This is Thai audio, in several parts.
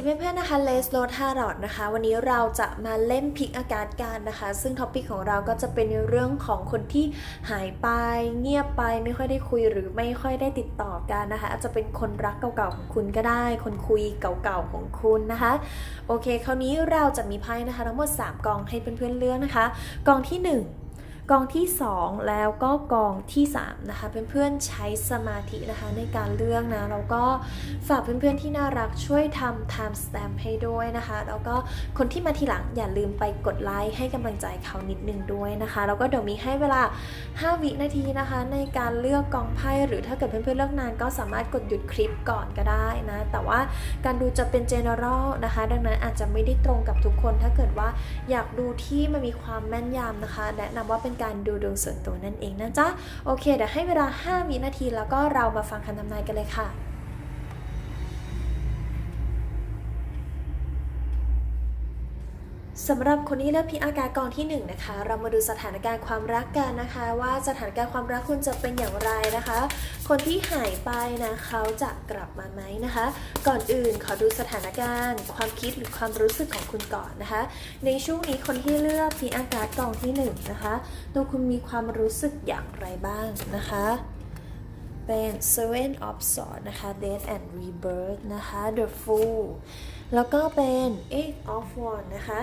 ดีเพื่อนๆนะคะเลสโลทารอดนะคะ วันนี้เราจะมาเล่นพิกอากาศกันนะคะ ซึ่งท็อปิกของเราก็จะเป็นในเรื่องของคนที่หายไป เงียบไปไม่ค่อยได้คุยหรือไม่ค่อยได้ติดต่อกันนะคะ อาจจะเป็นคนรักเก่าๆของคุณก็ได้ คนคุยเก่าๆของคุณนะคะ โอเค คราวนี้เราจะมีไพ่นะคะ ทั้งหมด 3กองให้เพื่อนๆเลือกนะคะ กองที่ 1 กองที่ 2 แล้วก็กองที่3นะคะเพื่อนๆใช้สมาธินะคะในการเลือกนะแล้วก็ฝากเพื่อนๆที่น่ารักช่วยทำ time stamp ให้ด้วยนะคะ แล้วก็คนที่มาทีหลังอย่าลืมไปกดไลค์ให้กำลังใจเขานิดนึงด้วยนะคะ แล้วก็เดี๋ยวมีให้เวลา 5 วินาทีนะคะ ในการเลือกกองไพ่หรือถ้าเกิดเพื่อนๆเลือกนานก็สามารถกดหยุดคลิปก่อนก็ได้นะ แต่ว่าการดูจะเป็น general นะคะ ดังนั้นอาจจะไม่ได้ตรงกับทุกคน ถ้าเกิดว่าอยากดูที่มันมีความแม่นยำนะคะ แนะนำว่าเป็นการดูดวงส่วนตัวนั่นเองนะจ๊ะ โอเคเดี๋ยวให้เวลา 5 วินาที แล้วก็เรามาฟังคำทำนายกันเลยค่ะ สำหรับคนที่เลือกพิอากากองที่1นงนะคะ เรามาดูสถานการณ์ความรักกันนะคะ ว่าสถานการณ์ความรักคุณจะเป็นอย่างไรนะคะ คนที่หายไปนะเขาจะกลับมาไหมนะคะ ก่อนอื่นขอดูสถานการณ์ ความคิดหรือความรู้สึกของคุณก่อนนะคะ ในช่วงนี้คนที่เลือกพิอากากองที่1นงนะคะตัวคุณมีความรู้สึกอย่างไรบ้างนะคะเป็น Seven of Swords นะคะ Death and Rebirth นะคะ The Fool แล้วก็เป็น Eight of Wands นะคะ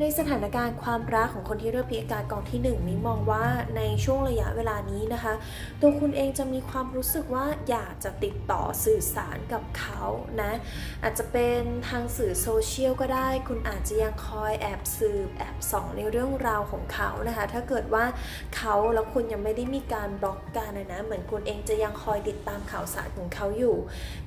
ในสถานการณ์ความรักของคนที่เลือกพิการกองที่1นี้มองว่าในช่วงระยะเวลานี้นะคะ ตัวคุณเองจะมีความรู้สึกว่าอยากจะติดต่อสื่อสารกับเขานะอาจจะเป็นทางสื่อโซเชียลก็ได้ คุณอาจจะยังคอยแอบสืบแอบส่องในเรื่องราวของเขานะคะ ถ้าเกิดว่าเขาแล้วคุณยังไม่ได้มีการบล็อกกันนะนะเหมือนคุณเองจะยังคอยติดตามข่าวสารของเขาอยู่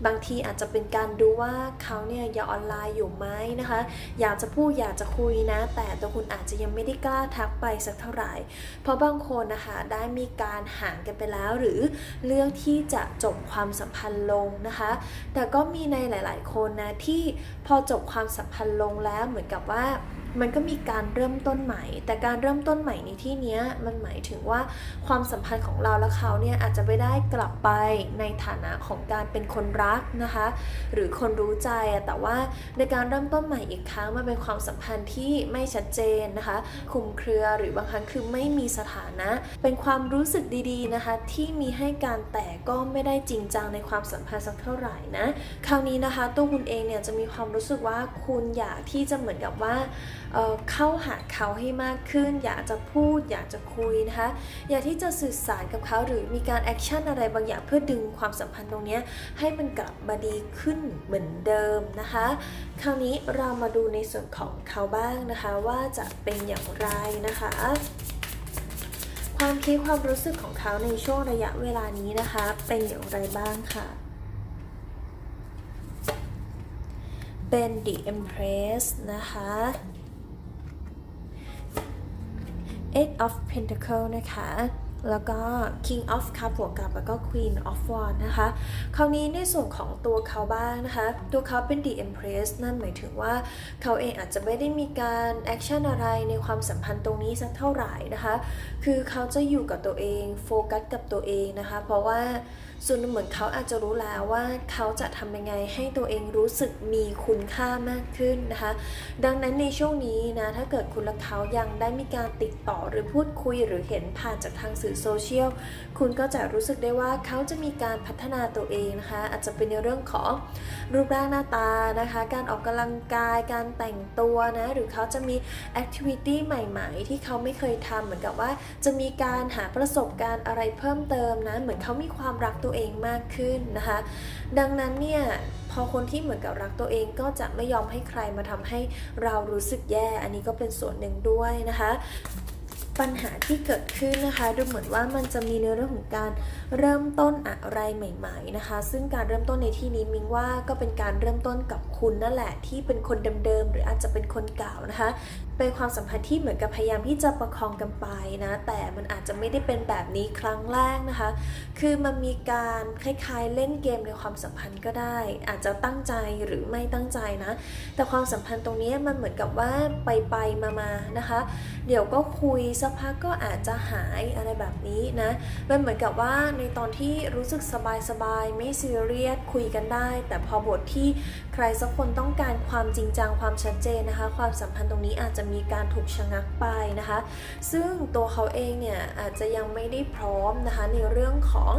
บางทีอาจจะเป็นการดูว่าเขาเนี่ยยังออนไลน์อยู่ไหมนะคะ อยากจะพูดอยากจะคุยนะแต่ตัวคุณอาจจะยังไม่ได้กล้าทักไปสักเท่าไหร่ เพราะบางคนนะคะได้มีการห่างกันไปแล้ว หรือเรื่องที่จะจบความสัมพันธ์ลงนะคะ แต่ก็มีในหลาย ๆ คนนะที่พอจบความสัมพันธ์ลงแล้วเหมือนกับว่า มันก็มีการเริ่มต้นใหม่ แต่การเริ่มต้นใหม่ในที่นี้มันหมายถึงว่าความสัมพันธ์ของเราและเขาเนี่ยอาจจะไม่ได้กลับไปในฐานะของการเป็นคนรักนะคะ หรือคนรู้ใจอะแต่ว่าในการเริ่มต้นใหม่อีกครั้งมันเป็นความสัมพันธ์ที่ไม่ชัดเจนนะคะคุมเครือหรือบางครั้งคือไม่มีสถานะ เป็นความรู้สึกดีๆนะคะที่มีให้การแต่ก็ไม่ได้จริงจังในความสัมพันธ์สักเท่าไหร่นะคราวนี้นะคะตัวคุณเองเนี่ยจะมีความรู้สึกว่าคุณอยากที่จะเหมือนกับว่า เเข้าหาเขาให้มากขึ้น อยากจะพูดอยากจะคุยนะคะอยากที่จะสื่อสารกับเขาหรือมีการแอคชั่นอะไรบางอย่างเพื่อดึงความสัมพันธ์ตรงนี้ให้มันกลับมาดีขึ้นเหมือนเดิมนะคะ คราวนี้เรามาดูในส่วนของเขาบ้างนะคะว่าจะเป็นอย่างไรนะคะความคิดความรู้สึกของเขาในช่วงระยะเวลานี้นะคะ เป็นอย่างไรบ้างค่ะ เป็น The Empress นะคะ Eight of Pentacle นะคะ แล้วก็ King of Cup บวกกับแล้วก็ Queen of Wands นะคะ คราวนี้ในส่วนของตัวเขาบ้างนะคะ ตัวเขาเป็น The Empress นั่นหมายถึงว่าเขาเองอาจจะไม่ได้มีการแอคชั่นอะไรในความสัมพันธ์ตรงนี้สักเท่าไหร่นะคะ คือเขาจะอยู่กับตัวเองโฟกัสกับตัวเองนะคะ เพราะว่าส่วนเหมือนเขาอาจจะรู้แล้วว่าเขาจะทำยังไงให้ตัวเองรู้สึกมีคุณค่ามากขึ้นนะคะ ดังนั้นในช่วงนี้นะถ้าเกิดคุณและเขายังได้มีการติดต่อหรือพูดคุยหรือเห็นผ่านจากทางสื่อโซเชียลคุณก็จะรู้สึกได้ว่าเขาจะมีการพัฒนาตัวเองนะคะ อาจจะเป็นในเรื่องของรูปร่างหน้าตานะคะ การออกกำลังกายการแต่งตัวนะหรือเขาจะมีแอคทิวิตี้ใหม่ ๆ ที่เขาไม่เคยทำเหมือนกับว่าจะมีการหาประสบการณ์อะไรเพิ่มเติมนะเหมือนเขามีความรักตัวเองมากขึ้นนะคะ ดังนั้นเนี่ยพอคนที่เหมือนกับรักตัวเองก็จะไม่ยอมให้ใครมาทำให้เรารู้สึกแย่ อันนี้ก็เป็นส่วนหนึ่งด้วยนะคะ ปัญหาที่เกิดขึ้นนะคะ ดูเหมือนว่ามันจะมีในเรื่องของการเริ่มต้นอะไรใหม่ ๆนะคะ ซึ่งการเริ่มต้นในที่นี้มิงว่าก็เป็นการเริ่มต้นกับคุณนั่นแหละที่เป็นคนเดิมๆหรืออาจจะเป็นคนเก่านะคะ เป็นความสัมพันธ์ที่เหมือนกับพยายามที่จะประคองกันไปนะ แต่มันอาจจะไม่ได้เป็นแบบนี้ครั้งแรกนะคะ คือมันมีการคล้ายๆเล่นเกมในความสัมพันธ์ก็ได้ อาจจะตั้งใจหรือไม่ตั้งใจนะ แต่ความสัมพันธ์ตรงนี้มันเหมือนกับว่าไปไปมามาๆนะคะ เดี๋ยวก็คุยสักพักก็อาจจะหายอะไรแบบนี้นะ มันเหมือนกับว่าในตอนที่รู้สึกสบายๆไม่ซีเรียสคุยกันได้ แต่พอบทที่ รสักคนต้องการความจริงจังความชัดเจนนะคะ ความสัมพันธ์ตรงนี้อาจจะมีการถูกชะงักไปนะคะ ซึ่งตัวเขาเองเนี่ยอาจจะยังไม่ได้พร้อมนะคะในเรื่องของ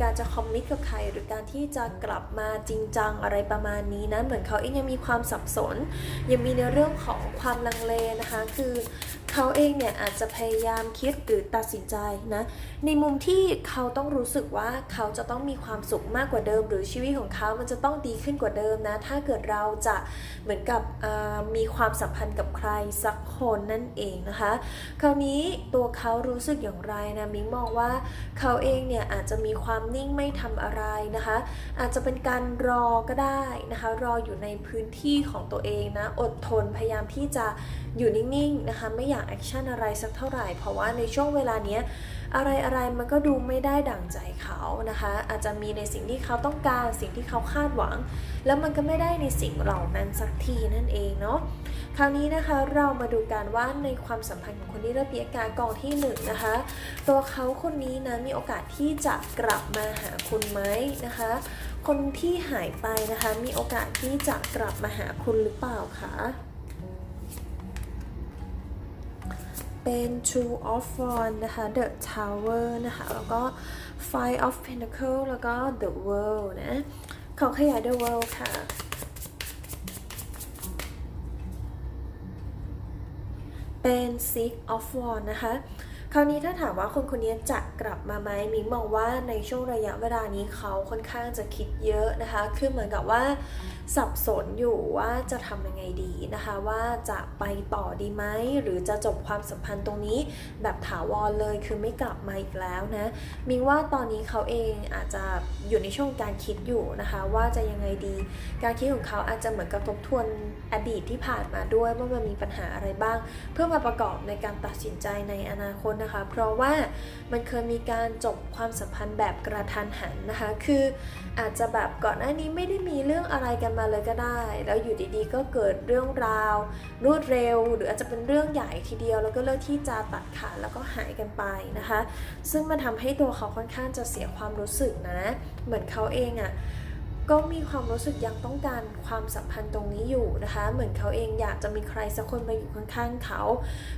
การจะคอมมิตกับใครหรือการที่จะกลับมาจริงจังอะไรประมาณนี้นะเหมือนเขาเองยังมีความสับสน ยังมีในเรื่องของความลังเลนะคะ คือ เขาเองเนี่ยอาจจะพยายามคิดหรือตัดสินใจนะในมุมที่เขาต้องรู้สึกว่าเขาจะต้องมีความสุขมากกว่าเดิม หรือชีวิตของเขามันจะต้องดีขึ้นกว่าเดิมนะถ้าเกิดเราจะเหมือนกับมีความสัมพันธ์กับใครสักคนนั่นเองนะคะ คราวนี้ตัวเขารู้สึกอย่างไรนะมิ้งมองว่าเขาเองเนี่ยอาจจะมีความนิ่งไม่ทำอะไรนะคะ อาจจะเป็นการรอก็ได้นะคะ รออยู่ในพื้นที่ของตัวเองนะอดทนพยายามที่จะ อยู่นิ่งๆนะคะไม่อยากแอคชั่นอะไรสักเท่าไหร่ เพราะว่าในช่วงเวลาเนี้ยอะไรอะไรมันก็ดูไม่ได้ดั่งใจเขานะคะ อาจจะมีในสิ่งที่เขาต้องการสิ่งที่เขาคาดหวัง แล้วมันก็ไม่ได้ในสิ่งเหล่านั้นสักทีนั่นเองเนาะคราวนี้นะคะเรามาดูกันว่าในความสัมพันธ์ของคนที่เริ่มมีอาการกองที่หนึ่งนะคะ ตัวเขาคนนี้นะมีโอกาสที่จะกลับมาหาคุณไหมนะคะ คนที่หายไปนะคะมีโอกาสที่จะกลับมาหาคุณหรือเปล่าคะ เป็น True of Wands นะคะ The Tower นะคะ แล้วก็ Five of Pentacle แล้วก็ The World นะเขาขยาย The World ค่ะ เป็น Six of Wands นะคะ คราวนี้ถ้าถามว่าคนคนนี้จะกลับมาไหมมิงมองว่าในช่วงระยะเวลานี้เขาค่อนข้างจะคิดเยอะนะคะ คือเหมือนกับว่า สับสนอยู่ว่าจะทำยังไงดีนะคะว่าจะไปต่อดีไหมหรือจะจบความสัมพันธ์ตรงนี้ แบบถาวรเลยคือไม่กลับมาอีกแล้วนะมิงว่าตอนนี้เขาเองอาจจะอยู่ในช่วงการคิดอยู่นะคะว่าจะยังไงดี การคิดของเขาอาจจะเหมือนกับทบทวนอดีตที่ผ่านมาด้วยว่ามันมีปัญหาอะไรบ้าง เพื่อมาประกอบในการตัดสินใจในอนาคตนะคะ เพราะว่ามันเคยมีการจบความสัมพันธ์แบบกระทันหันนะคะ คืออาจจะแบบก่อนหน้านี้ไม่ได้มีเรื่องอะไรกันมาเลยก็ได้ แล้วอยู่ดีๆ ก็เกิดเรื่องราว รวดเร็ว หรืออาจจะเป็นเรื่องใหญ่ทีเดียว แล้วก็เลือกที่จะตัดขาดแล้วก็หายกันไปนะคะ ซึ่งมันทำให้ตัวเขาค่อนข้างจะเสียความรู้สึกนะ เหมือนเขาเองอะ่ะ ก็มีความรู้สึกยังต้องการความสัมพันธ์ตรงนี้อยู่นะคะ เหมือนเขาเองอยากจะมีใครสักคนมาอยู่ข้างๆเขา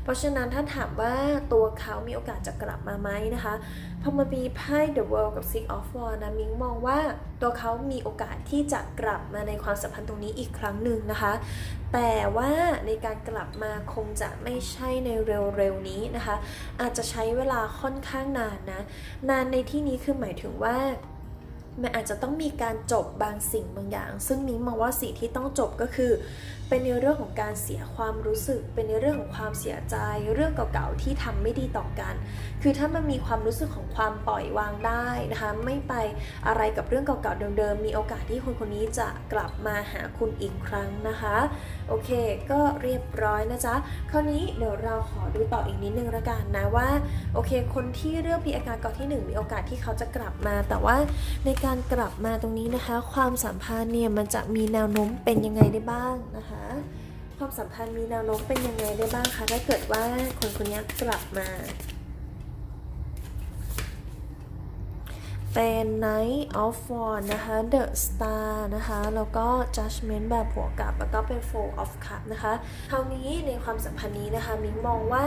เพราะฉะนั้นถ้าถามว่าตัวเขามีโอกาสจะกลับมาไหมนะคะ พอมามีไพ่ The World กับ Six of Wands นะมิงมองว่าตัวเขามีโอกาสที่จะกลับมาในความสัมพันธ์ตรงนี้อีกครั้งหนึ่งนะคะ แต่ว่าในการกลับมาคงจะไม่ใช่ในเร็วๆนี้นะคะ อาจจะใช้เวลาค่อนข้างนานนะ นานในที่นี้คือหมายถึงว่า มันอาจจะต้องมีการจบบางสิ่งบางอย่าง ซึ่งนิ้งมองว่าสิ่งที่ต้องจบก็คือ เป็นในเรื่องของการเสียความรู้สึก เป็นในเรื่องของความเสียใจ เรื่องเก่าๆที่ทำไม่ดีต่อกัน คือถ้ามันมีความรู้สึกของความปล่อยวางได้นะคะไม่ไปอะไรกับเรื่องเก่าๆเดิมๆมีโอกาสที่คนคนนี้จะกลับมาหาคุณอีกครั้งนะคะโอเค ก็เรียบร้อยนะจ๊ะคราวนี้เดี๋ยวเราขอดูต่ออีกนิดนึงละกันนะว่าโอเค คนที่เลือกพีอาการก่องที่หนึ่งมีโอกาสที่เขาจะกลับมา แต่ว่าในการกลับมาตรงนี้นะคะ ความสัมพันธ์เนี่ยมันจะมีแนวโน้มเป็นยังไงได้บ้างนะคะความสัมพันธ์มีแนวโน้มเป็นยังไงได้บ้างคะ ถ้าเกิดว่าคนคนนี้กลับมา เป็น Knight of Wands นะคะ The Star นะคะ แล้วก็ Judgment แบบบวกกับ แล้วก็เป็น Four of Cups นะคะ คราวนี้ในความสัมพันธ์นี้นะคะ มิ้งมองว่า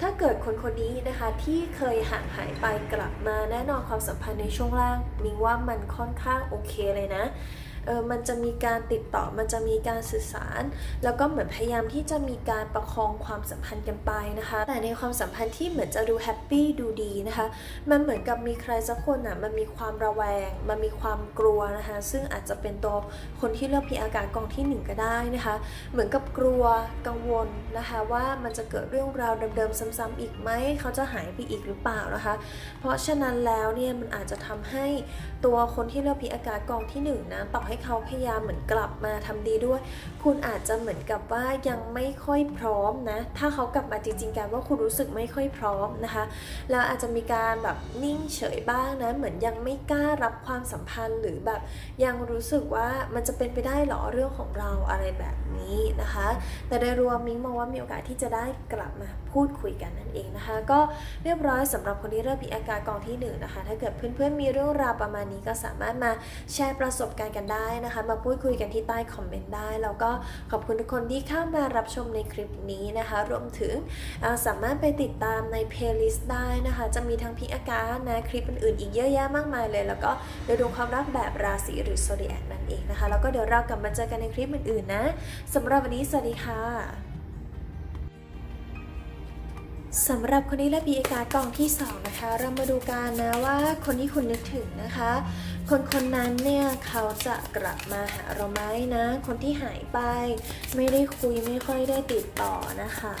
ถ้าเกิดคนคนนี้นะคะที่เคยห่างหายไปกลับมาแน่นอนความสัมพันธ์ในช่วงล่างมิ้งว่ามันค่อนข้างโอเคเลยนะ เออมันจะมีการติดต่อมันจะมีการสื่อสาร แล้วก็เหมือนพยายามที่จะมีการประคองความสัมพันธ์กันไปนะคะ แต่ในความสัมพันธ์ที่เหมือนจะดูแฮปปี้ดูดีนะคะ มันเหมือนกับมีใครสักคนอะมันมีความระแวง มันมีความกลัวนะคะ ซึ่งอาจจะเป็นตัวคนที่เลือกพีอาการกองที่หนึ่งก็ได้นะคะ เหมือนกับกลัวกังวลนะคะว่ามันจะเกิดเรื่องราวเดิมๆซ้ำๆอีกไหมเขาจะหายไปอีกหรือเปล่านะคะ เพราะฉะนั้นแล้วเนี่ยมันอาจจะทำให้ตัวคนที่เลือกพิอากาศกองที่หนึ่งนะต่อให้เขาพยายามเหมือนกลับมาทำดีด้วย คุณอาจจะเหมือนกับว่ายังไม่ค่อยพร้อมนะ ถ้าเขากลับมาจริงๆกันว่าคุณรู้สึกไม่ค่อยพร้อมนะคะ แล้วอาจจะมีการแบบนิ่งเฉยบ้างนะ เหมือนยังไม่กล้ารับความสัมพันธ์หรือแบบยังรู้สึกว่ามันจะเป็นไปได้หรอเรื่องของเราอะไรแบบนี้นะคะ แต่โดยรวมมิ้งมองว่ามีโอกาสที่จะได้กลับมาพูดคุยกันนั่นเองนะคะ ก็เรียบร้อยสำหรับคนที่เริ่มมีอาการกองที่หนึ่งนะคะ ถ้าเกิดเพื่อนๆมีเรื่องราวประมาณนี้ก็สามารถมาแชร์ประสบการณ์กันได้ได้นะคะ มาพูดคุยกันที่ใต้คอมเมนต์ได้ แล้วก็ขอบคุณทุกคนที่เข้ามารับชมในคลิปนี้นะคะ รวมถึงาสามารถไปติดตามในเพลย์ลิสต์ได้นะคะ จะมีทั้งพิอาการนะคลิปอื่นๆ อีกเยอะแยะมากมายเลย แล้วก็เดี๋ยวดูความรักแบบราศีหรือโซเดียกนั่นเองนะคะ แล้วก็เดี๋ยวเรากลับมาเจอกันในคลิปอื่นๆนะสำหรับวันนี้สวัสดีค่ะ สำหรับคนที่เลือกปีเอกากองที่ 2 นะคะ เรามาดูกันนะว่าคนที่คุณนึกถึงนะคะ คนคนนั้นเนี่ยเขาจะกลับมาหาเราไหมนะ คนที่หายไป ไม่ได้คุยไม่ค่อยได้ติดต่อนะคะ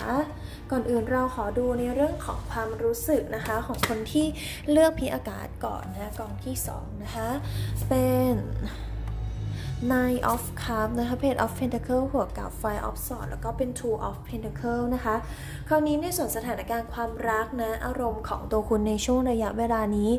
ก่อนอื่นเราขอดูในเรื่องของความรู้สึกนะคะ ของคนที่เลือกพีอากาศก่อนนะกองที่ 2 นะคะ เป็น Nine of Cups นะคะ Page of Pentacle หัวกับ Five of Swords แล้วก็เป็น Two of Pentacle นะคะ คราวนี้ในส่วนสถานการณ์ความรักนะ อารมณ์ของตัวคุณในช่วงระยะเวลานี้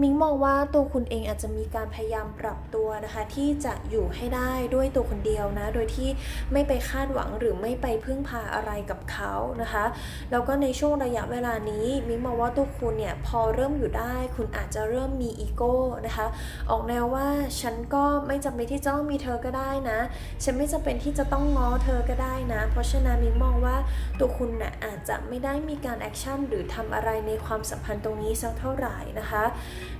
มิงมองว่าตัวคุณเองอาจจะมีการพยายามปรับตัวนะคะ ที่จะอยู่ให้ได้ด้วยตัวคนเดียวนะ โดยที่ไม่ไปคาดหวังหรือไม่ไปพึ่งพาอะไรกับเขานะคะ แล้วก็ในช่วงระยะเวลานี้ มิงมองว่าตัวคุณเนี่ยพอเริ่มอยู่ได้ คุณอาจจะเริ่มมีอีโก้นะคะ ออกแนวว่าฉันก็ไม่จำเป็นที่จะต้องมีเธอก็ได้นะ ฉันไม่จำเป็นที่จะต้องง้อเธอก็ได้นะ เพราะฉะนั้นมิมองว่าตัวคุณน่ะอาจจะไม่ได้มีการแอคชั่นหรือทำอะไรในความสัมพันธ์ตรงนี้สักเท่าไหร่นะคะ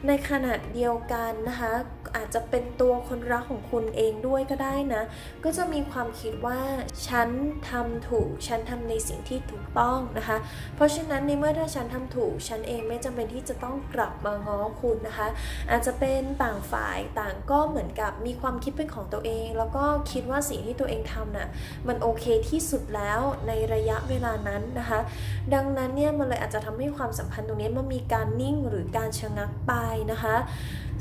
ในขณะเดียวกันนะคะ อาจจะเป็นตัวคนรักของคุณเองด้วยก็ได้นะ ก็จะมีความคิดว่าฉันทำถูก ฉันทำในสิ่งที่ถูกต้องนะคะ เพราะฉะนั้นในเมื่อถ้าฉันทำถูก ฉันเองไม่จำเป็นที่จะต้องกลับมาง้อคุณนะคะ อาจจะเป็นต่างฝ่ายต่างก็เหมือนกับมีความคิดเป็นของตัวเอง แล้วก็คิดว่าสิ่งที่ตัวเองทำน่ะมันโอเคที่สุดแล้วในระยะเวลานั้นนะคะ ดังนั้นเนี่ยมันเลยอาจจะทำให้ความสัมพันธ์ตรงนี้มันมีการนิ่งหรือการชะงักไปนะคะ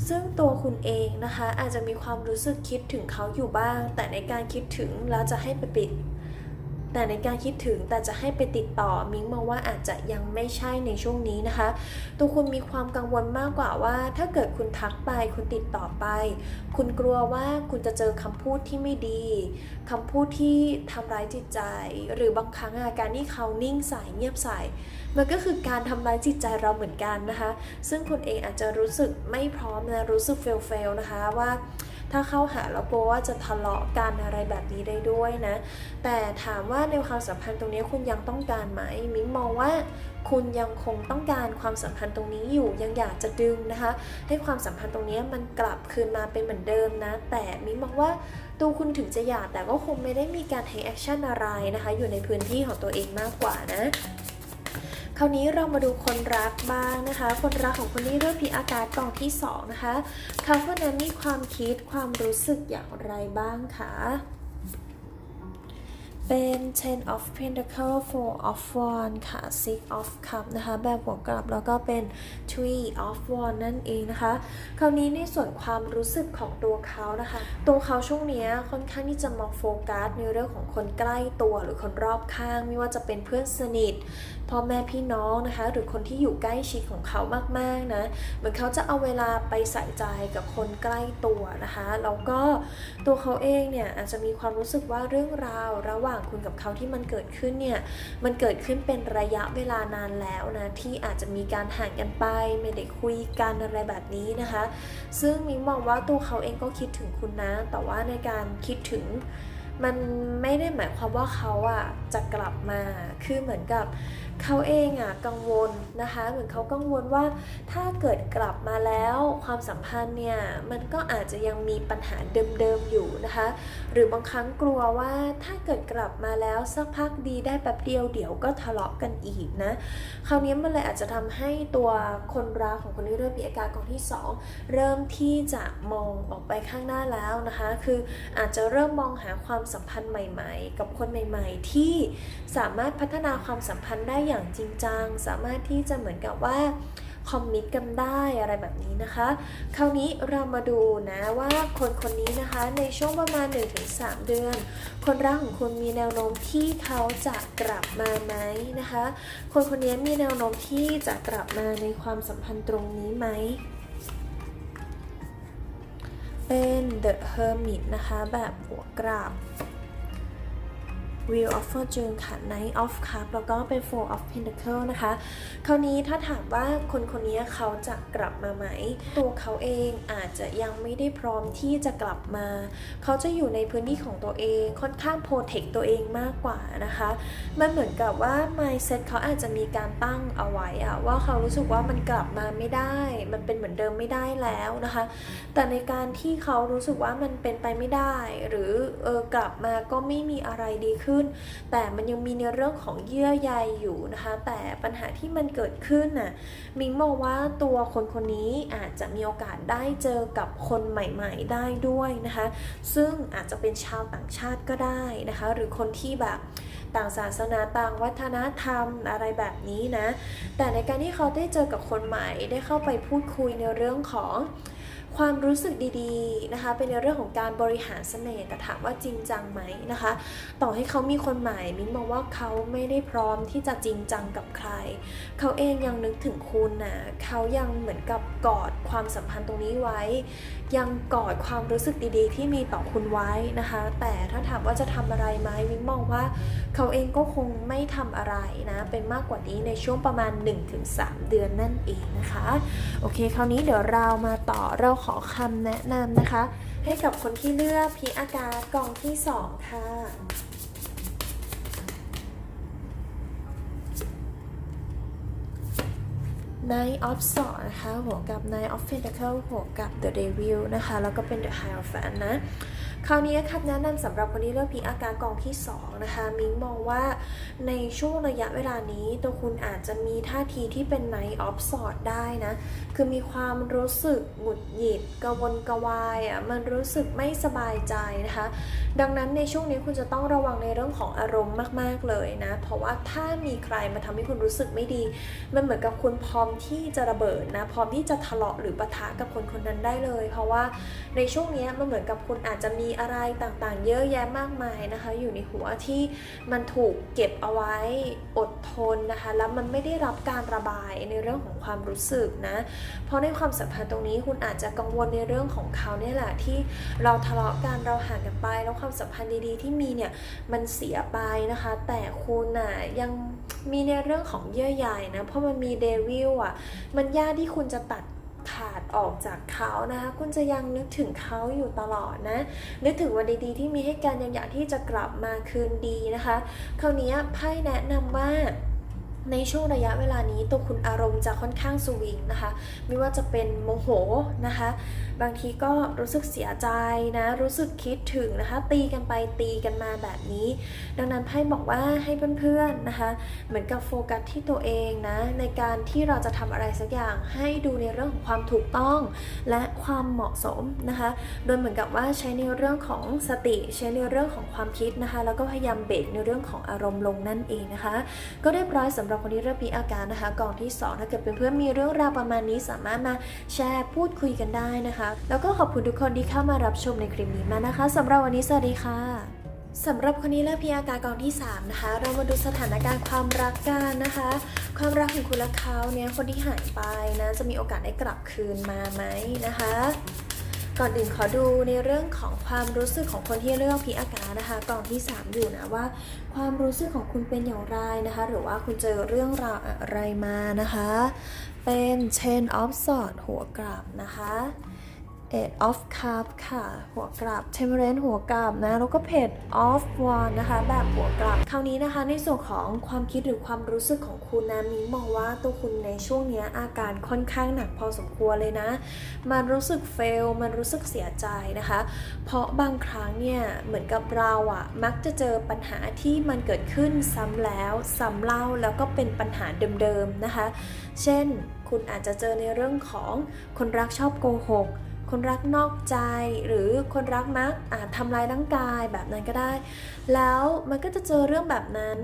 ซึ่งตัวคุณเองนะคะอาจจะมีความรู้สึกคิดถึงเขาอยู่บ้าง แต่ในการคิดถึงแล้วจะให้ไปปิด แต่ในการคิดถึงแต่จะให้ไปติดต่อมิ้งมองว่าอาจจะยังไม่ใช่ในช่วงนี้นะคะ ตัวคุณมีความกังวลมากกว่าว่า ถ้าเกิดคุณทักไปคุณติดต่อไป คุณกลัวว่าคุณจะเจอคำพูดที่ไม่ดีคำพูดที่ทำร้ายจิตใจ หรือบางครั้งอาการที่เขานิ่งใสเงียบใสมันก็คือการทำร้ายจิตใจเราเหมือนกันนะคะ ซึ่งคุณเองอาจจะรู้สึกไม่พร้อมนะรู้สึกเฟลเฟลนะคะว่า ถ้าเข้าหาแล้วกลัวว่าจะทะเลาะกันอะไรแบบนี้ได้ด้วยนะ แต่ถามว่าในความสัมพันธ์ตรงนี้คุณยังต้องการไหม มิ้งมองว่าคุณยังคงต้องการความสัมพันธ์ตรงนี้อยู่ยังอยากจะดึงนะคะ ให้ความสัมพันธ์ตรงนี้มันกลับคืนมาเป็นเหมือนเดิมนะ แต่มิ้งมองว่าตัวคุณถึงจะอยากแต่ก็คงไม่ได้มีการ take action อะไรนะคะ อยู่ในพื้นที่ของตัวเองมากกว่านะ คราวนี้เรามาดูคนรักบ้างนะคะ คนรักของคนนี้เลือกพีอากาศกองที่ 2 นะคะเขาคนนั้นมีความคิดความรู้สึกอย่างไรบ้างคะ เป็น ten of pentacle four of wand ค่ะ six of cup นะคะ แบบหัวกลับแล้วก็เป็น three of wand นั่นเองนะคะ คราวนี้ในส่วนความรู้สึกของตัวเขานะคะ ตัวเขาช่วงนี้ค่อนข้างที่จะมาโฟกัสในเรื่องของคนใกล้ตัวหรือคนรอบข้าง ไม่ว่าจะเป็นเพื่อนสนิทพ่อแม่พี่น้องนะคะ หรือคนที่อยู่ใกล้ชิดของเขามากๆนะ เหมือนเขาจะเอาเวลาไปใส่ใจกับคนใกล้ตัวนะคะ แล้วก็ตัวเขาเองเนี่ยอาจจะมีความรู้สึกว่าเรื่องราวระหว่างคุณกับเขาที่มันเกิดขึ้นเนี่ยมันเกิดขึ้นเป็นระยะเวลานานแล้วนะที่อาจจะมีการห่างกันไป ไม่ได้คุยกันอะไรแบบนี้นะคะ ซึ่งมิงมองว่าตัวเขาเองก็คิดถึงคุณนะ แต่ว่าในการคิดถึงมันไม่ได้หมายความว่าเขาอะจะกลับมาคือเหมือนกับ เขาเองอะกังวลนะคะ เหมือนเขากังวลว่าถ้าเกิดกลับมาแล้วความสัมพันธ์เนี่ยมันก็อาจจะยังมีปัญหาเดิมๆอยู่นะคะ หรือบางครั้งกลัวว่าถ้าเกิดกลับมาแล้วสักพักดีได้แป๊บเดียวเดี๋ยวก็ทะเลาะกันอีกนะคราวนี้มันเลยอาจจะทำให้ตัวคนรักของคนที่เริ่มมีอาการกองที่สองเริ่มที่จะมองออกไปข้างหน้าแล้วนะคะ คืออาจจะเริ่มมองหาความสัมพันธ์ใหม่ ๆ กับคนใหม่ ๆ ที่สามารถพัฒนาความสัมพันธ์ได้อย่างจริงจัง สามารถที่จะเหมือนกับว่าคอมมิตกันได้อะไรแบบนี้นะคะ คราวนี้เรามาดูนะว่าคนคนนี้นะคะในช่วงประมาณ 1-3 เดือน คนรักของคุณมีแนวโน้มที่เขาจะกลับมาไหมนะคะ คนคนนี้มีแนวโน้มที่จะกลับมาในความสัมพันธ์ตรงนี้ไหมเป็น The Hermit นะคะ แบบหัวกราบ Wheel of Fortune ค่ะ Knight of Cup แล้วก็เป็น Four of Pentacle นะคะ คราวนี้ถ้าถามว่าคนคนนี้เขาจะกลับมาไหม ตัวเขาเองอาจจะยังไม่ได้พร้อมที่จะกลับมา เขาจะอยู่ในพื้นที่ของตัวเองค่อนข้างโปรเทคตัวเองมากกว่านะคะ มันเหมือนกับว่า mindset เขาอาจจะมีการตั้งเอาไว้อะว่าเขารู้สึกว่ามันกลับมาไม่ได้ มันเป็นเหมือนเดิมไม่ได้แล้วนะคะ แต่ในการที่เขารู้สึกว่ามันเป็นไปไม่ได้ หรือเออกลับมาก็ไม่มีอะไรดีขึ้นแต่มันยังมีในเรื่องของเยื่อใยอยู่นะคะ แต่ปัญหาที่มันเกิดขึ้นน่ะมิงมองว่าตัวคนคนนี้อาจจะมีโอกาสได้เจอกับคนใหม่ ๆ ได้ด้วยนะคะ ซึ่งอาจจะเป็นชาวต่างชาติก็ได้นะคะ หรือคนที่แบบ ต่างศาสนาต่างวัฒนธรรมอะไรแบบนี้นะ แต่ในการที่เขาได้เจอกับคนใหม่ได้เข้าไปพูดคุยในเรื่องของความรู้สึกดีๆนะคะ เป็นในเรื่องของการบริหารเสน่ห์แต่ถามว่าจริงจังไหมนะคะ ต่อให้เขามีคนใหม่มิ้นมองว่าเขาไม่ได้พร้อมที่จะจริงจังกับใคร เขาเองยังนึกถึงคุณนะเขายังเหมือนกับกอดความสัมพันธ์ตรงนี้ไว้ ยังกอดความรู้สึกดีๆ ที่มีต่อคุณไว้นะคะ แต่ถ้าถามว่าจะทำอะไรไหมมิ้นมองว่าเขาเองก็คงไม่ทำอะไรนะ เป็นมากกว่านี้ในช่วงประมาณ 1-3 เดือนนั่นเองนะคะ โอเค คราวนี้เดี๋ยวเรามาต่อเราขอคำแนะนำนะคะ ให้กับคนที่เลือกพีอาการกองที่ 2 ค่ะ Nine of Swords นะคะหัวกับ Nine of Pentacles หัวกับ The Devil นะคะ แล้วก็เป็น The Hierophant นะ คราวนี้คำแนะนำสำหรับคนที่เลือกพีอาการกองที่2นะคะมิ้งมองว่าในช่วงระยะเวลานี้ตัวคุณอาจจะมีท่าทีที่เป็น Night of Swords ได้นะคือมีความรู้สึกหงุดหงิดกระวนกระวายอะมันรู้สึกไม่สบายใจนะคะ ดังนั้นในช่วงนี้คุณจะต้องระวังในเรื่องของอารมณ์มาก ๆเลยนะเพราะว่าถ้ามีใครมาทำให้คุณรู้สึกไม่ดี มันเหมือนกับคุณพร้อมที่จะระเบิดนะพร้อมที่จะทะเลาะหรือปะทะกับคนคนนั้นได้เลย เพราะว่าในช่วงนี้มันเหมือนกับคุณอาจจะมีีอะไรต่างๆ เยอะแยะมากมายนะคะ อยู่ในหัวที่มันถูกเก็บเอาไว้อดทนนะคะ แล้วมันไม่ได้รับการระบายในเรื่องของความรู้สึกนะ เพราะในความสัมพันธ์ตรงนี้คุณอาจจะกังวลในเรื่องของเขาเนี่ยแหละที่เราทะเลาะกันเราห่างกันไป แล้วความสัมพันธ์ดีๆ ที่มีเนี่ยมันเสียไปนะคะ แต่คุณน่ะยังมีในเรื่องของเยื่อใยนะเพราะมันมีเดวิลอะมันยากที่คุณจะตัด ออกจากเขานะคะ คุณจะยังนึกถึงเขาอยู่ตลอดนะ นึกถึงวันดีๆที่มีให้กันยังอยากที่จะกลับมาคืนดีนะคะ คราวนี้ไพ่แนะนำว่าในช่วงระยะเวลานี้ตัวคุณอารมณ์จะค่อนข้างสวิงนะคะ ไม่ว่าจะเป็นโมโหนะคะ บางทีก็รู้สึกเสียใจนะ รู้สึกคิดถึงนะคะ ตีกันไปตีกันมาแบบนี้ ดังนั้นไพ่บอกว่าให้เพื่อนๆนะคะ เหมือนกับโฟกัสที่ตัวเองนะ ในการที่เราจะทำอะไรสักอย่างให้ดูในเรื่องของความถูกต้อง และความเหมาะสมนะคะ โดยเหมือนกับว่าใช้ในเรื่องของสติ ใช้ในเรื่องของความคิดนะคะ แล้วก็พยายามเบรกในเรื่องของอารมณ์ลงนั่นเองนะคะ ก็เรียบร้อยสำหรับคนที่เริ่มมีอาการนะคะกองที่ 2 ถ้าเกิดเป็นเพื่อนๆมีเรื่องราวประมาณนี้สามารถมาแชร์พูดคุยกันได้นะคะแล้วก็ขอบคุณทุกคนที่เข้ามารับชมในคลิปนี้มานะคะสำหรับวันนี้สวัสดีค่ะสำหรับคนนี้เลือกพีอากากองที่ 3 นะคะ เรามาดูสถานการณ์ความรักกันนะคะ ความรักของคุณและเขาเนี่ยคนที่หายไปนะจะมีโอกาสได้กลับคืนมาไหมนะคะ ก่อนอื่นขอดูในเรื่องของความรู้สึกของคนที่เลือกพีอากานะคะกองที่ 3 อยู่นะว่า ความรู้สึกของคุณเป็นอย่างไรนะคะ หรือว่าคุณเจอเรื่องราวอะไรมานะคะ เป็น Chain of Swords หัวกลับนะคะ Eight of Cup ค่ะ หัวกลับ Temperance หัวกลับนะ แล้วก็ Page of Wand นะคะ แบบหัวกลับ คราวนี้นะคะ ในส่วนของความคิดหรือความรู้สึกของคุณนะมิ้งมองว่าตัวคุณในช่วงนี้อาการค่อนข้างหนักพอสมควรเลยนะ มันรู้สึกเฟล มันรู้สึกเสียใจนะคะ เพราะบางครั้งเนี่ยเหมือนกับเราอะมักจะเจอปัญหาที่มันเกิดขึ้นซ้ำแล้วซ้ำเล่าแล้วก็เป็นปัญหาเดิมๆนะคะ เช่น คุณอาจจะเจอในเรื่องของคนรักชอบโกหก คนรักนอกใจหรือคนรักมักอาจทำลายร่างกายแบบนั้นก็ได้ แล้วมันก็จะเจอเรื่องแบบนั้น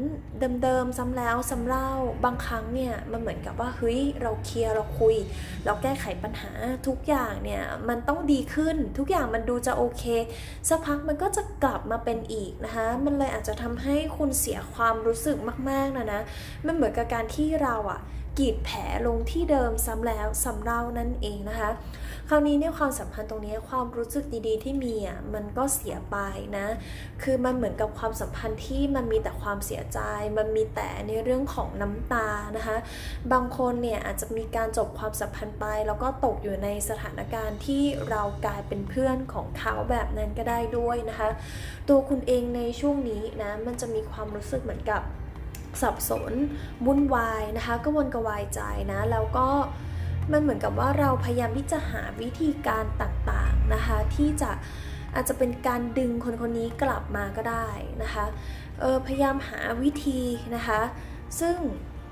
เดิมๆซ้ำแล้วซ้ำเล่าบางครั้งเนี่ยมันเหมือนกับว่าเฮ้ยเราเคลียร์เราคุย เราแก้ไขปัญหาทุกอย่างเนี่ยมันต้องดีขึ้นทุกอย่างมันดูจะโอเคสักพักมันก็จะกลับมาเป็นอีกนะคะมันเลยอาจจะทำให้คุณเสียความรู้สึกมากๆนะนะมันเหมือนกับการที่เราอะ กีดแผลลงที่เดิมซ้ำแล้วซ้ำเล่านั่นเองนะคะ คราวนี้เนี่ยความสัมพันธ์ตรงนี้ความรู้สึกดีๆที่มีอะมันก็เสียไปนะ คือมันเหมือนกับความสัมพันธ์ที่มันมีแต่ความเสียใจ มันมีแต่ในเรื่องของน้ำตานะคะ บางคนเนี่ยอาจจะมีการจบความสัมพันธ์ไป แล้วก็ตกอยู่ในสถานการณ์ที่เรากลายเป็นเพื่อนของเขาแบบนั้นก็ได้ด้วยนะคะ ตัวคุณเองในช่วงนี้นะมันจะมีความรู้สึกเหมือนกับ สับสนวุ่นวายนะคะก็วนกระวายใจนะแล้วก็มันเหมือนกับว่าเราพยายามที่จะหาวิธีการต่างๆนะคะที่จะอาจจะเป็นการดึงคนคนนี้กลับมาก็ได้นะคะออพยายามหาวิธีนะคะซึ่ง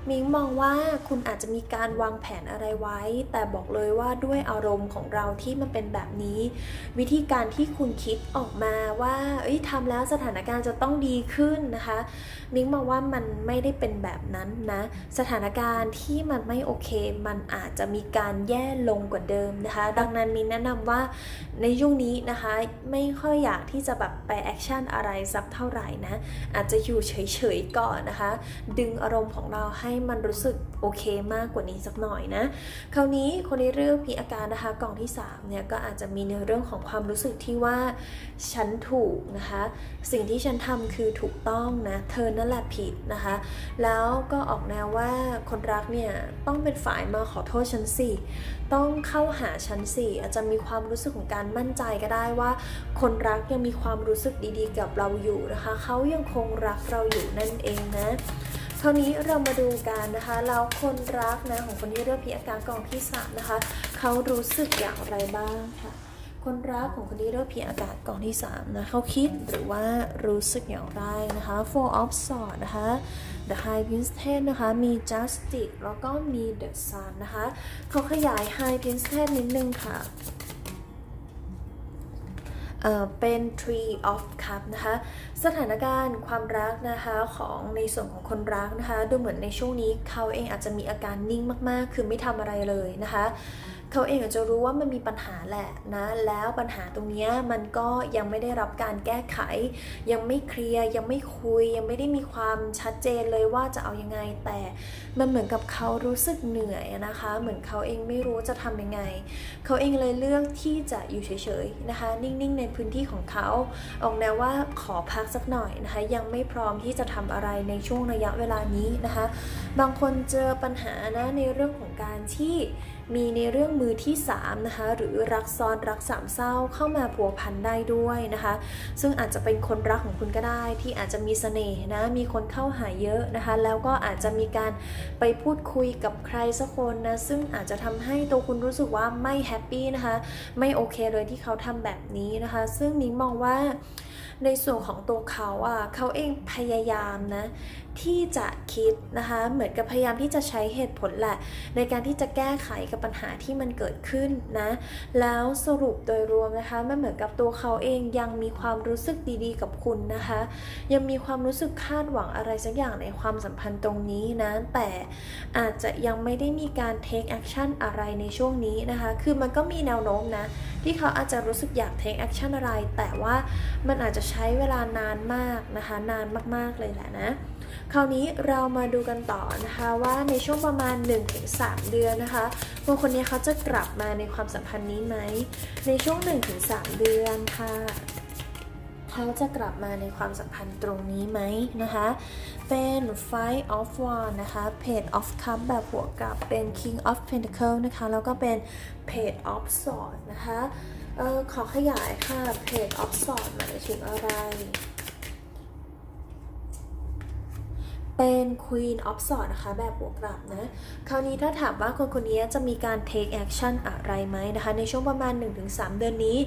มิงมองว่าคุณอาจจะมีการวางแผนอะไรไว้ แต่บอกเลยว่าด้วยอารมณ์ของเราที่มันเป็นแบบนี้ วิธีการที่คุณคิดออกมาว่าเอ้ยทำแล้วสถานการณ์จะต้องดีขึ้นนะคะ มิงมองว่ามันไม่ได้เป็นแบบนั้นนะ สถานการณ์ที่มันไม่โอเค มันอาจจะมีการแย่ลงกว่าเดิมนะคะ ดังนั้นมิงแนะนำว่าในช่วงนี้นะคะไม่ค่อยอยากที่จะแบบไปแอคชั่นอะไรสักเท่าไหร่นะอาจจะอยู่เฉยๆก่อนนะคะ ดึงอารมณ์ของเราให้มันรู้สึกโอเคมากกว่านี้สักหน่อยนะ คราวนี้คนในเรื่องมีอาการนะคะกล่องที่3เนี่ยก็อาจจะมีในเรื่องของความรู้สึกที่ว่าฉันถูกนะคะ สิ่งที่ฉันทำคือถูกต้องนะเธอนั่นแหละผิดนะคะ แล้วก็ออกแนวว่าคนรักเนี่ยต้องเป็นฝ่ายมาขอโทษฉันสิต้องเข้าหาฉันสิอาจจะมีความรู้สึกของการมั่นใจก็ได้ว่า คนรักยังมีความรู้สึกดีๆ กับเราอยู่นะคะ เขายังคงรักเราอยู่นั่นเองนะ ราวนี้เรามาดูกันนะคะแล้วคนรักนะของคนที่เลือกพีอาการกองที่3นะคะเขารู้สึกอย่างไรบ้างค่ะคนรักของคนที่เลือกพีอากาศกองที่3นะเขาคิดหรือว่ารู้สึกอย่างไรนะคะ Four of Swords นะคะ The High Priestess นะคะมี Justice แล้วก็มี The Sun นะคะเขาขยาย High Priestess นิดนึงค่ะ เป็น Tree of Cup นะคะ สถานการณ์ความรักนะคะของในส่วนของคนรักนะคะ ดูเหมือนในช่วงนี้เขาเองอาจจะมีอาการนิ่งมากๆ คือไม่ทำอะไรเลยนะคะเขาเองอาจจะรู้ว่ามันมีปัญหาแหละนะแล้วปัญหาตรงนี้มันก็ยังไม่ได้รับการแก้ไข ยังไม่เคลียร์ยังไม่คุย ยังไม่ได้มีความชัดเจนเลยว่าจะเอายังไง แต่มันเหมือนกับเขารู้สึกเหนื่อยนะคะ เหมือนเขาเองไม่รู้จะทำยังไง เขาเองเลยเลือกที่จะอยู่เฉยๆนะคะ นิ่งๆ ในพื้นที่ของเขาออกแนวว่าขอพักสักหน่อยนะคะ ยังไม่พร้อมที่จะทำอะไรในช่วงระยะเวลานี้นะคะ บางคนเจอปัญหานะในเรื่องของการที่ มีในเรื่องมือที่3นะคะหรือรักซ้อนรักสามเศร้าเข้ามาผัวพันได้ด้วยนะคะ ซึ่งอาจจะเป็นคนรักของคุณก็ได้ที่อาจจะมีเสน่ห์นะมีคนเข้าหาเยอะนะคะ แล้วก็อาจจะมีการไปพูดคุยกับใครสักคนนะซึ่งอาจจะทำให้ตัวคุณรู้สึกว่าไม่แฮปปี้นะคะไม่โอเคเลยที่เขาทำแบบนี้นะคะ ซึ่งนิ้งมองว่าในส่วนของตัวเขาอะเขาเองพยายามนะ ที่จะคิดนะคะ เหมือนกับพยายามที่จะใช้เหตุผลแหละ ในการที่จะแก้ไขกับปัญหาที่มันเกิดขึ้นนะ แล้วสรุปโดยรวมนะคะมันเหมือนกับตัวเขาเองยังมีความรู้สึกดีๆ กับคุณนะคะ ยังมีความรู้สึกคาดหวังอะไรสักอย่างในความสัมพันธ์ตรงนี้นะ แต่อาจจะยังไม่ได้มีการ take action อะไรในช่วงนี้นะคะ คือมันก็มีแนวโน้มนะ ที่เขาอาจจะรู้สึกอยาก take action อะไร แต่ว่ามันอาจจะใช้เวลานานมากนะคะ นานมากๆเลยแหละนะ คราวนี้เรามาดูกันต่อนะคะว่าในช่วงประมาณ 1-3 เดือนนะคะคนคนนี้เขาจะกลับมาในความสัมพันธ์นี้ไหม ในช่วง 1-3 เดือนค่ะเขาจะกลับมาในความสัมพันธ์ตรงนี้ไหมนะคะ เป็น Five of Wands นะคะ Page of Cup แบบหัวกลับ เป็น King of Pentacle นะคะ แล้วก็เป็น Page of Swords นะคะออขอขยายค่ะ Page of Swords หมายถึงอะไร เป็น Queen of Swords นะคะ แบบบวกกลับนะ คราวนี้ถ้าถามว่าคนคนนี้จะมีการ take action อะไรไหมนะคะ ในช่วงประมาณ 1-3 เดือนนี้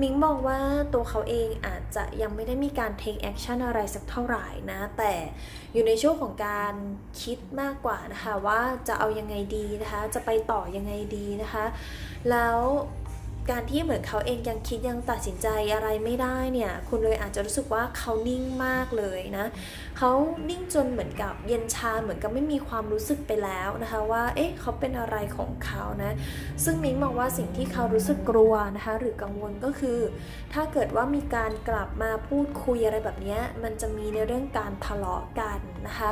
มิงมองว่าตัวเขาเองอาจจะยังไม่ได้มีการ take action อะไรสักเท่าไหร่นะ แต่อยู่ในช่วงของการคิดมากกว่านะคะ ว่าจะเอายังไงดีนะคะ จะไปต่อยังไงดีนะคะ แล้ว การที่เหมือนเขาเองยังคิดยังตัดสินใจอะไรไม่ได้เนี่ย คุณเลยอาจจะรู้สึกว่าเขานิ่งมากเลยนะเขานิ่งจนเหมือนกับเย็นชาเหมือนกับไม่มีความรู้สึกไปแล้วนะคะว่าเอ๊ะเขาเป็นอะไรของเขานะ ซึ่งมิ้งมองว่าสิ่งที่เขารู้สึกกลัวนะคะหรือกังวลก็คือ ถ้าเกิดว่ามีการกลับมาพูดคุยอะไรแบบนี้มันจะมีในเรื่องการทะเลาะกันนะคะ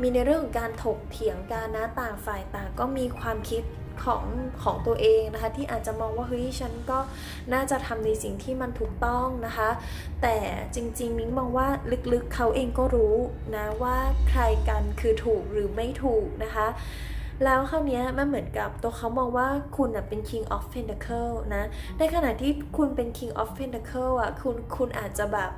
มีในเรื่องของการถกเถียงกันนะต่างฝ่ายต่างก็มีความคิดของของตัวเองนะคะ ที่อาจจะมองว่าเฮ้ยฉันก็น่าจะทำในสิ่งที่มันถูกต้องนะคะ แต่จริงๆมิ้งมองว่าลึกๆเขาเองก็รู้นะว่าใครกันคือถูกหรือไม่ถูกนะคะแล้วคราวนี้มันเหมือนกับตัวเขามองว่าคุณเป็น King of Pentacle นะ ในขณะที่คุณเป็น King of Pentacle อะคุณคุณอาจจะแบบ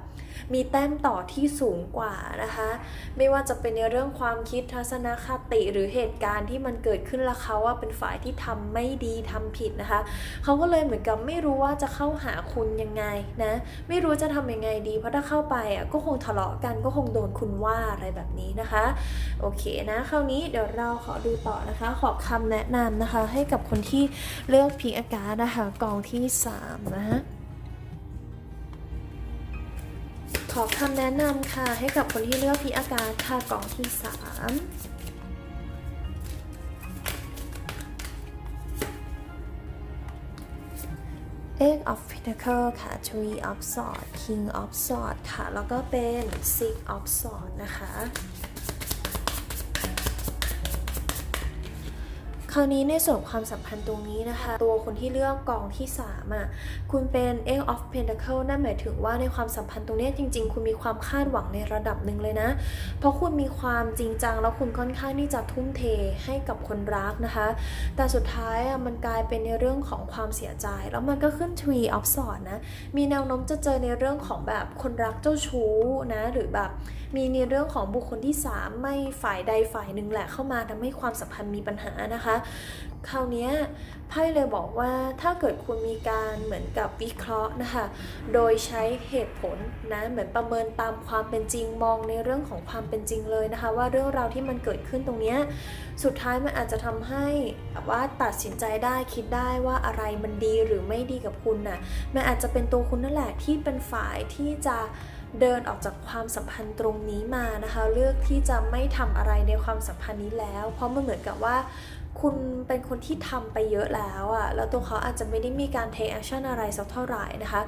มีแต้มต่อที่สูงกว่านะคะ ไม่ว่าจะเป็นในเรื่องความคิดทัศนคติหรือเหตุการณ์ที่มันเกิดขึ้นแล้วเขาว่าเป็นฝ่ายที่ทำไม่ดีทำผิดนะคะ เขาก็เลยเหมือนกับไม่รู้ว่าจะเข้าหาคุณยังไงนะ ไม่รู้จะทำยังไงดี เพราะถ้าเข้าไปอะก็คงทะเลาะกันก็คงโดนคุณว่าอะไรแบบนี้นะคะ โอเคนะ คราวนี้เดี๋ยวเราขอดูต่อนะคะ ขอคำแนะนำนะคะ ให้กับคนที่เลือกพิกอากาศนะคะกองที่3นะ ขอคำแนะนำค่ะ ให้กับคนที่เลือกพิอาการค่ะกล่องที่สามเอ็กออฟพิทเคิลค่ะทรีออฟ Swords King of Swords ค่ะ แล้วก็เป็น Six of Swords นะคะ คราวนี้ในส่วนความสัมพันธ์ตรงนี้นะคะ ตัวคนที่เลือกกองที่3อะคุณเป็น Eight of Pentacle นั่นหมายถึงว่าในความสัมพันธ์ตรงนี้จริง ๆ คุณมีความคาดหวังในระดับหนึ่งเลยนะ เพราะคุณมีความจริงจังแล้วคุณค่อนข้างที่จะทุ่มเทให้กับคนรักนะคะ แต่สุดท้ายอะมันกลายเป็นในเรื่องของความเสียใจ แล้วมันก็ขึ้น Tree of Swords นะ มีแนวโน้มจะเจอในเรื่องของแบบคนรักเจ้าชู้นะหรือแบบมีในเรื่องของบุคคลที่ 3 ไม่ฝ่ายใดฝ่ายหนึ่งแหละเข้ามาทำให้ความสัมพันธ์มีปัญหานะคะคราวนี้ไพ่เลยบอกว่าถ้าเกิดคุณมีการเหมือนกับวิเคราะห์นะคะโดยใช้เหตุผลนะเหมือนประเมินตามความเป็นจริงมองในเรื่องของความเป็นจริงเลยนะคะ ว่าเรื่องราวที่มันเกิดขึ้นตรงนี้สุดท้ายมันอาจจะทำให้ว่าตัดสินใจได้คิดได้ว่าอะไรมันดีหรือไม่ดีกับคุณน่ะมันอาจจะเป็นตัวคุณนั่นแหละที่เป็นฝ่ายที่จะเดินออกจากความสัมพันธ์ตรงนี้มานะคะ เลือกที่จะไม่ทำอะไรในความสัมพันธ์นี้แล้ว เพราะมันเหมือนกับว่า คุณเป็นคนที่ทำไปเยอะแล้วอะแล้วตัวเขาอาจจะไม่ได้มีการ take action อะไรสักเท่าไหร่นะคะ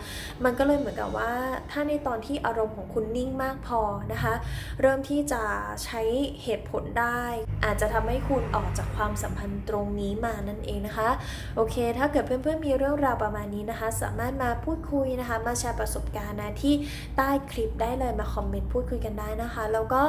มันก็เลยเหมือนกับว่าถ้าในตอนที่อารมณ์ของคุณนิ่งมากพอนะคะ เริ่มที่จะใช้เหตุผลได้ อาจจะทำให้คุณออกจากความสัมพันธ์ตรงนี้มานั่นเองนะคะ โอเค ถ้าเกิดเพื่อนๆมีเรื่องราวประมาณนี้นะคะ สามารถมาพูดคุยนะคะ มาแชร์ประสบการณ์นะที่ใต้คลิปได้เลยมาคอมเมนต์พูดคุยกันได้นะคะ แล้วก็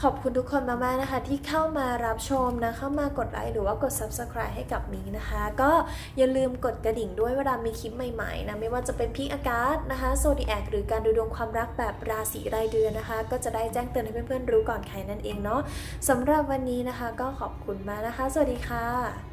ขอบคุณทุกคนมากๆนะคะ ที่เข้ามารับชมนะเข้ามากดไลค์หรือว่ากด subscribe ให้กับมิงนะคะ ก็อย่าลืมกดกระดิ่งด้วยเวลามีคลิปใหม่ๆนะไม่ว่าจะเป็นพิกอากาศนะคะโซดีแอคหรือการดูดวงความรักแบบราศีรายเดือนนะคะ ก็จะได้แจ้งเตือนให้เพื่อนๆรู้ก่อนใครนั่นเองเนาะสำหรับวันนี้นะคะ ก็ขอบคุณมากนะคะ สวัสดีค่ะ